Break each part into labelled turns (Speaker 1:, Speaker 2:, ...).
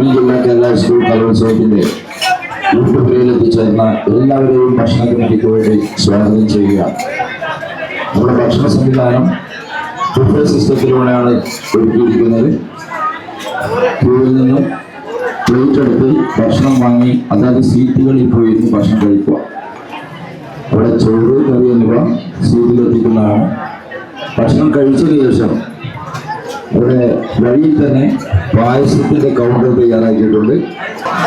Speaker 1: കലോത്സവത്തിന്റെ യൂട്യൂബിൽ എത്തിച്ചേർന്ന എല്ലാവരെയും ഭക്ഷണ വേണ്ടി സ്വാഗതം ചെയ്യുക നമ്മുടെ ഭക്ഷണ സംവിധാനം. ബുഫേ സിസ്റ്റത്തിലൂടെയാണ് ഒരുക്കിയിരിക്കുന്നത് ക്യൂവിൽ നിന്നും പ്ലേറ്റ് എടുത്ത് ഭക്ഷണം വാങ്ങി അതായത് സീറ്റുകളിൽ പോയി ഭക്ഷണം കഴിക്കുക അവിടെ ചോറ് കറി എന്നിവ സീറ്റിൽ എത്തിക്കുന്നതാണ് ഭക്ഷണം കഴിച്ചതിന് ശേഷം ഇവിടെ വഴിയിൽ തന്നെ പായസത്തിന്റെ കൗണ്ടർ തയ്യാറാക്കിയിട്ടുണ്ട്.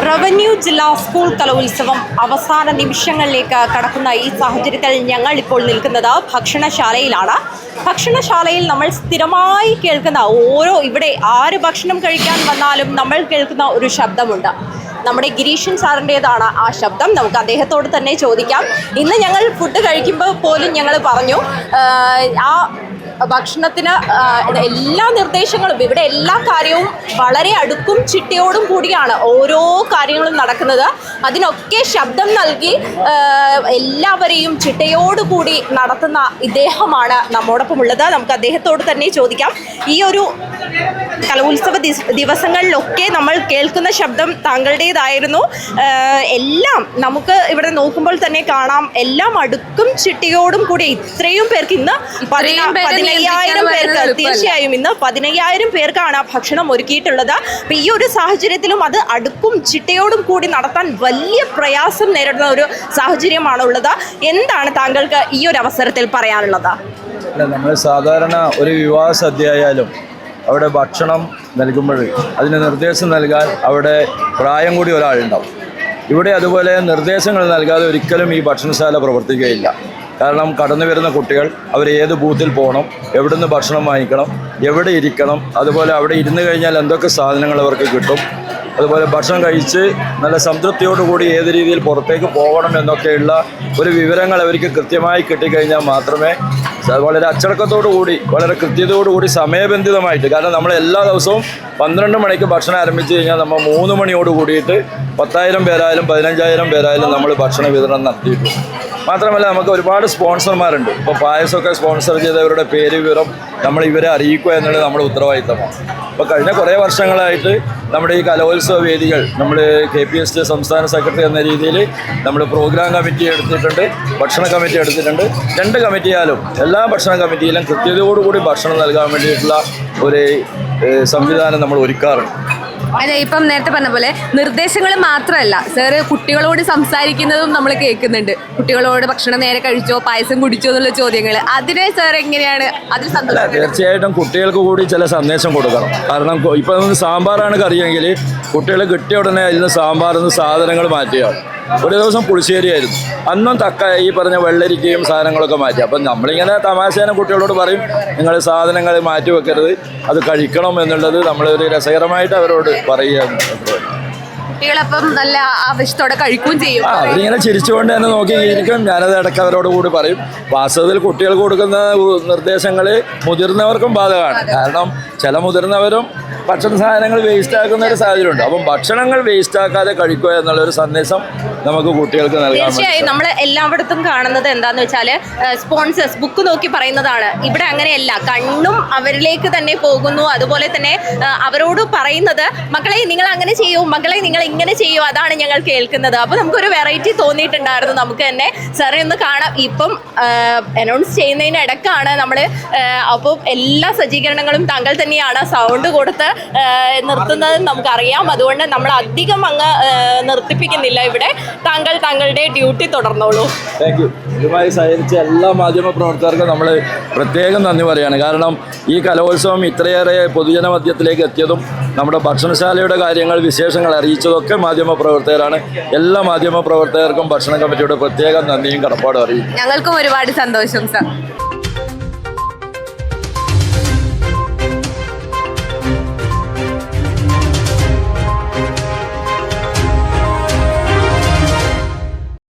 Speaker 2: റവന്യൂ ജില്ലാ സ്കൂൾ കലോത്സവം അവസാന നിമിഷങ്ങളിലേക്ക് കടക്കുന്ന ഈ സാഹചര്യത്തിൽ ഞങ്ങൾ ഇപ്പോൾ നിൽക്കുന്നത് ഭക്ഷണശാലയിലാണ്. ഭക്ഷണശാലയിൽ നമ്മൾ സ്ഥിരമായി കേൾക്കുന്ന ഓരോ ഇവിടെ ആര് ഭക്ഷണം കഴിക്കാൻ വന്നാലും നമ്മൾ കേൾക്കുന്ന ഒരു ശബ്ദമുണ്ട്. നമ്മുടെ ഗിരീഷൻ സാറിന്റെതാണ് ആ ശബ്ദം. നമുക്ക് അദ്ദേഹത്തോട് തന്നെ ചോദിക്കാം. ഇന്ന് ഞങ്ങൾ ഫുഡ് കഴിക്കുമ്പോൾ പോലും ഞങ്ങൾ പറഞ്ഞു ആ ഭക്ഷണത്തിന് എല്ലാ നിർദ്ദേശങ്ങളും ഇവിടെ എല്ലാ കാര്യവും വളരെ അടുക്കും ചിട്ടയോടും കൂടിയാണ് ഓരോ കാര്യങ്ങളും നടക്കുന്നത്. അതിനൊക്കെ ശബ്ദം നൽകി എല്ലാവരെയും ചിട്ടയോടുകൂടി നടത്തുന്ന ഇദ്ദേഹമാണ് നമ്മോടൊപ്പം ഉള്ളത് നമുക്ക് അദ്ദേഹത്തോട് തന്നെ ചോദിക്കാം. ഈ ഒരു കലോത്സവ ദിവസങ്ങളിലൊക്കെ നമ്മൾ കേൾക്കുന്ന ശബ്ദം താങ്കളുടേതായിരുന്നു. എല്ലാം നമുക്ക് ഇവിടെ നോക്കുമ്പോൾ തന്നെ കാണാം. എല്ലാം അടുക്കും ചിട്ടയോടും കൂടി ഇത്രയും പേർക്ക് ഇന്ന് പതിനാ- പതിനയ്യായിരം പേർക്ക് തീർച്ചയായും ഇന്ന് പതിനയ്യായിരം പേർക്കാണ് ആ ഭക്ഷണം ഒരുക്കിയിട്ടുള്ളത്. അപ്പൊ ഈ ഒരു സാഹചര്യത്തിലും അത് അടുക്കും ചിട്ടയോടും കൂടി നടത്താൻ വലിയ പ്രയാസം നേരിടുന്ന ഒരു സാഹചര്യമാണ് ഉള്ളത് എന്താണ് താങ്കൾക്ക് ഈ ഒരു അവസരത്തിൽ പറയാനുള്ളത്?
Speaker 3: അല്ല നമ്മൾ സാധാരണ ഒരു വിവാഹ സദ്യ ആയാലും അവിടെ ഭക്ഷണം നൽകുമ്പോൾ അതിന് നിർദ്ദേശം നൽകാൻ അവിടെ പ്രായം കൂടി ഒരാളുണ്ടാവും. ഇവിടെ അതുപോലെ നിർദ്ദേശങ്ങൾ നൽകാതെ ഒരിക്കലും ഈ ഭക്ഷണശാല പ്രവർത്തിക്കുകയില്ല. കാരണം കടന്നു വരുന്ന കുട്ടികൾ അവർ ഏത് ബൂത്തിൽ പോകണം എവിടുന്ന് ഭക്ഷണം വാങ്ങിക്കണം എവിടെ ഇരിക്കണം അതുപോലെ അവിടെ ഇരുന്ന് കഴിഞ്ഞാൽ എന്തൊക്കെ സാധനങ്ങൾ അവർക്ക് കിട്ടും അതുപോലെ ഭക്ഷണം കഴിച്ച് നല്ല സംതൃപ്തിയോടുകൂടി ഏത് രീതിയിൽ പുറത്തേക്ക് പോകണം എന്നൊക്കെയുള്ള ഒരു വിവരങ്ങൾ അവർക്ക് കൃത്യമായി കിട്ടിക്കഴിഞ്ഞാൽ മാത്രമേ വളരെ അച്ചടക്കത്തോടു കൂടി വളരെ കൃത്യതയോടുകൂടി സമയബന്ധിതമായിട്ട്. കാരണം നമ്മൾ എല്ലാ ദിവസവും പന്ത്രണ്ട് മണിക്ക് ഭക്ഷണം ആരംഭിച്ചു കഴിഞ്ഞാൽ നമ്മൾ മൂന്ന് മണിയോട് കൂടിയിട്ട് പത്തായിരം പേരായാലും പതിനഞ്ചായിരം പേരായാലും നമ്മൾ ഭക്ഷണ വിതരണം നടത്തിയിട്ടുണ്ട്. മാത്രമല്ല നമുക്ക് ഒരുപാട് സ്പോൺസർമാരുണ്ട്. ഇപ്പോൾ പായസമൊക്കെ സ്പോൺസർ ചെയ്തവരുടെ പേര് വിവരം നമ്മൾ ഇവരെ അറിയിക്കുക എന്നുള്ളത് നമ്മുടെ ഉത്തരവാദിത്തമാണ്. അപ്പോൾ കഴിഞ്ഞ കുറേ വർഷങ്ങളായിട്ട് നമ്മുടെ ഈ കലോത്സവ വേദികൾ നമ്മൾ കെ പി എസ് ടി സംസ്ഥാന സെക്രട്ടറി എന്ന രീതിയിൽ നമ്മൾ പ്രോഗ്രാം കമ്മിറ്റി എടുത്തിട്ടുണ്ട് ഭക്ഷണ കമ്മിറ്റി എടുത്തിട്ടുണ്ട്. രണ്ട് കമ്മിറ്റിയാലും എല്ലാ ഭക്ഷണ കമ്മിറ്റിയിലും കൃത്യതയോടുകൂടി ഭക്ഷണം നൽകാൻ വേണ്ടിയിട്ടുള്ള ഒരു സംവിധാനം നമ്മൾ ഒരുക്കാറുണ്ട്.
Speaker 4: അതെ ഇപ്പം നേരത്തെ പറഞ്ഞ പോലെ നിർദ്ദേശങ്ങൾ മാത്രമല്ല. സാറ് കുട്ടികളോട് സംസാരിക്കുന്നതും നമ്മൾ കേൾക്കുന്നുണ്ട്. കുട്ടികളോട് ഭക്ഷണം നേരെ കഴിച്ചോ പായസം കുടിച്ചോ എന്നുള്ള ചോദ്യങ്ങൾ. അതിനെ സാർ എങ്ങനെയാണ് അതിൽ
Speaker 3: തീർച്ചയായിട്ടും കുട്ടികൾക്ക് കൂടി ചില സന്ദേശം കൊടുക്കണം. കാരണം ഇപ്പം നമുക്ക് സാമ്പാറാണ് കറിയെങ്കിൽ കുട്ടികൾ കിട്ടിയ ഉടനെ അതിൽ നിന്ന് സാമ്പാറിൽ നിന്ന് സാധനങ്ങൾ മാറ്റുകയാണ് ഒരു ദിവസം പുളിശ്ശേരിയായിരുന്നു. അന്നും തക്ക ഈ പറഞ്ഞ വെള്ളരിക്കയും സാധനങ്ങളൊക്കെ മാറ്റി. അപ്പം നമ്മളിങ്ങനെ തമാശേന കുട്ടികളോട് പറയും നിങ്ങൾ സാധനങ്ങൾ മാറ്റി വെക്കരുത് അത് കഴിക്കണം എന്നുള്ളത് നമ്മളൊരു രസകരമായിട്ട് അവരോട് പറയുകയാണ്.
Speaker 4: കുട്ടികളപ്പം നല്ല ആവശ്യത്തോടെ കഴിക്കുകയും ചെയ്യും.
Speaker 3: അവരിങ്ങനെ ചിരിച്ചുകൊണ്ട് തന്നെ നോക്കിയിരിക്കും ഞാനത് ഇടയ്ക്ക് അവരോട് കൂടി പറയും. വാസ്തവത്തിൽ കുട്ടികൾക്ക് കൊടുക്കുന്ന നിർദ്ദേശങ്ങൾ മുതിർന്നവർക്കും ബാധകമാണ്. കാരണം ചില മുതിർന്നവരും ഭക്ഷണ സാധനങ്ങൾ വേസ്റ്റ് ആക്കുന്ന ഒരു സാഹചര്യമുണ്ട്. അപ്പം ഭക്ഷണങ്ങൾ വേസ്റ്റ് ആക്കാതെ കഴിക്കുക എന്നുള്ളൊരു സന്ദേശം നമുക്ക് കുട്ടികൾക്ക്
Speaker 2: തീർച്ചയായും നമ്മൾ എല്ലായിടത്തും കാണുന്നത് എന്താന്ന് വെച്ചാൽ സ്പോൺസേഴ്സ് ബുക്ക് നോക്കി പറയുന്നതാണ്. ഇവിടെ അങ്ങനെയല്ല. കണ്ണും അവരിലേക്ക് തന്നെ പോകുന്നു. അതുപോലെ തന്നെ അവരോട് പറയുന്നത് മക്കളെ നിങ്ങൾ അങ്ങനെ ചെയ്യൂ. മക്കളെ നിങ്ങൾ ഇങ്ങനെ ചെയ്യൂ. അതാണ് ഞങ്ങൾ കേൾക്കുന്നത്. അപ്പോൾ നമുക്കൊരു വെറൈറ്റി തോന്നിയിട്ടുണ്ടായിരുന്നു. നമുക്ക് തന്നെ സാറേ ഒന്ന് കാണാം. ഇപ്പം അനൗൺസ് ചെയ്യുന്നതിന് ഇടക്കാണ് നമ്മൾ അപ്പോൾ എല്ലാ സജ്ജീകരണങ്ങളും താങ്കൾ തന്നെയാണ് സൗണ്ട് കൊടുത്ത് നിർത്തുന്നത് നമുക്കറിയാം. അതുകൊണ്ട് നമ്മൾ അധികം അങ്ങ് നിർത്തിപ്പിക്കുന്നില്ല ഇവിടെ. താങ്കൾ താങ്കളുടെ ഡ്യൂട്ടി തുടർന്നോളൂ.
Speaker 3: താങ്ക് യു ഇതുമായി സഹകരിച്ച എല്ലാ മാധ്യമ പ്രവർത്തകർക്കും നമ്മൾ പ്രത്യേകം നന്ദി പറയാണ് കാരണം ഈ കലോത്സവം ഇത്രയേറെ പൊതുജന മധ്യത്തിലേക്ക് എത്തിയതും നമ്മുടെ ഭക്ഷണശാലയുടെ കാര്യങ്ങൾ വിശേഷങ്ങൾ അറിയിച്ചതൊക്കെ മാധ്യമ പ്രവർത്തകരാണ്. എല്ലാ മാധ്യമ പ്രവർത്തകർക്കും ഭക്ഷണ കമ്മിറ്റിയുടെ പ്രത്യേകം നന്ദിയും കടപ്പാടും അറിയിക്കും.
Speaker 4: ഞങ്ങൾക്കും ഒരുപാട് സന്തോഷം സാർ.